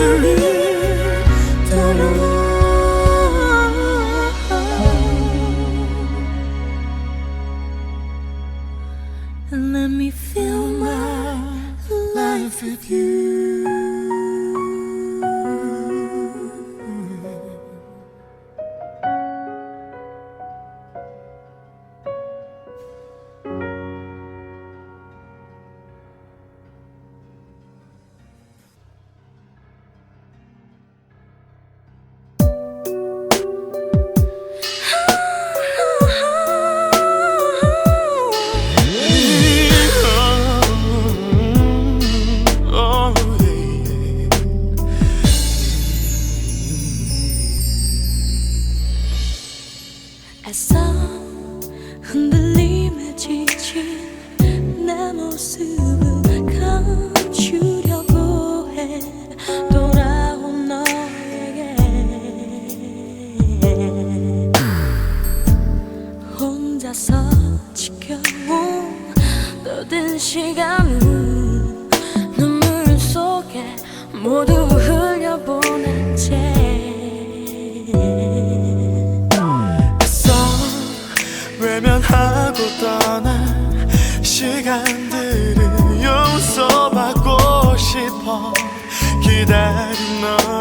You. 나서 지켜온 모든 시간은 눈물 속에 모두 흘려보낸 채 애써 외면하고 떠난 시간들을 용서받고 싶어 기다린 너.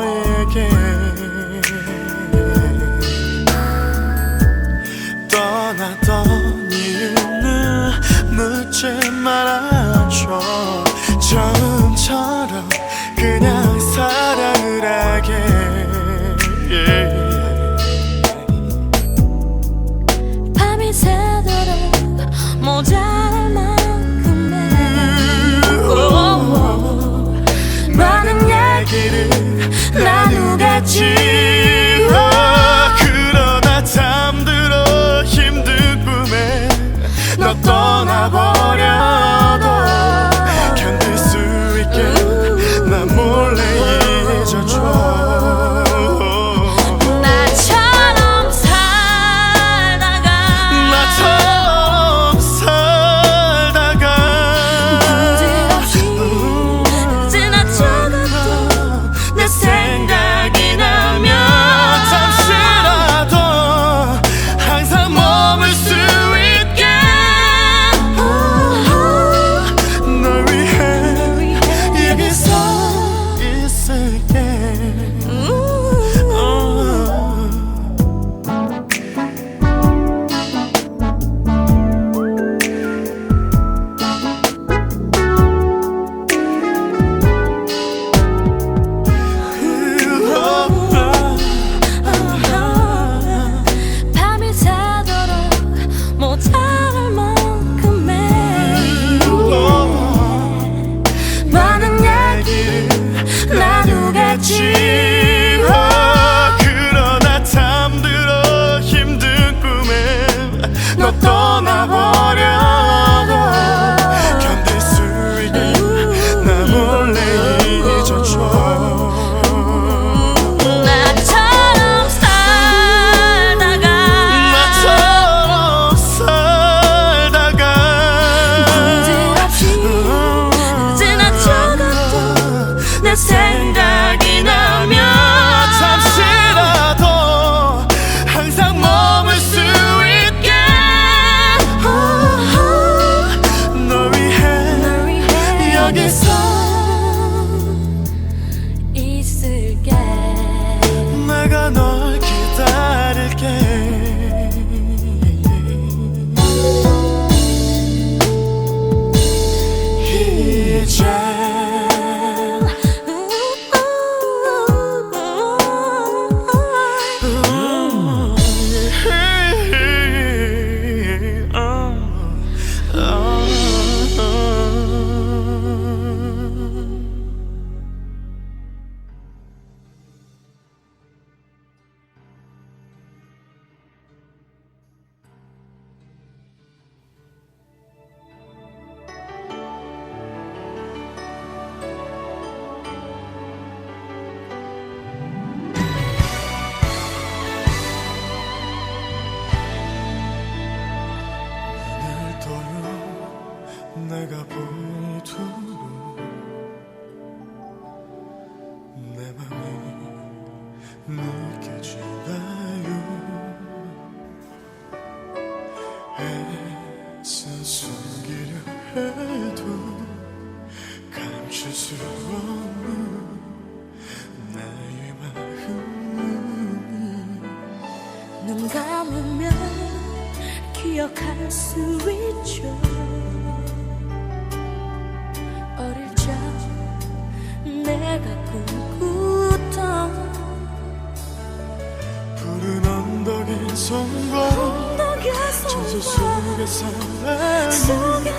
사랑이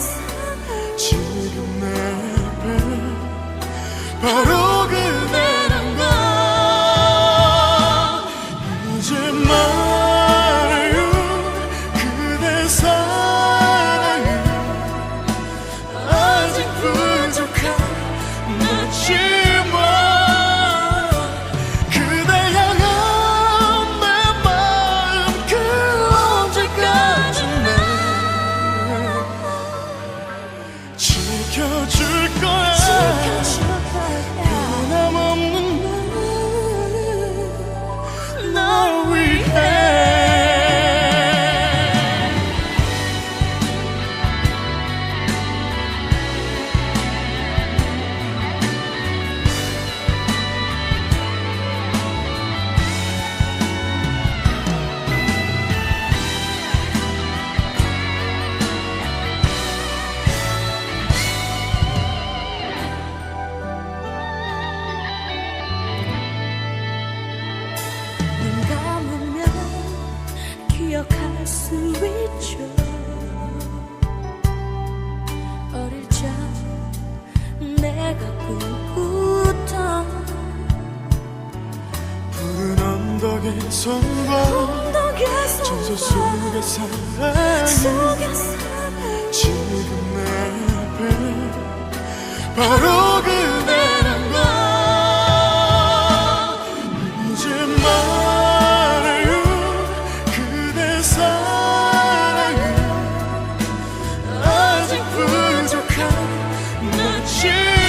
지금 내 바로 언덕의 손과 정서 속에 사랑이 지금 내 앞에 바로 그대란 걸 이제 말해요. 그대 사랑은 아직 부족한 너 지금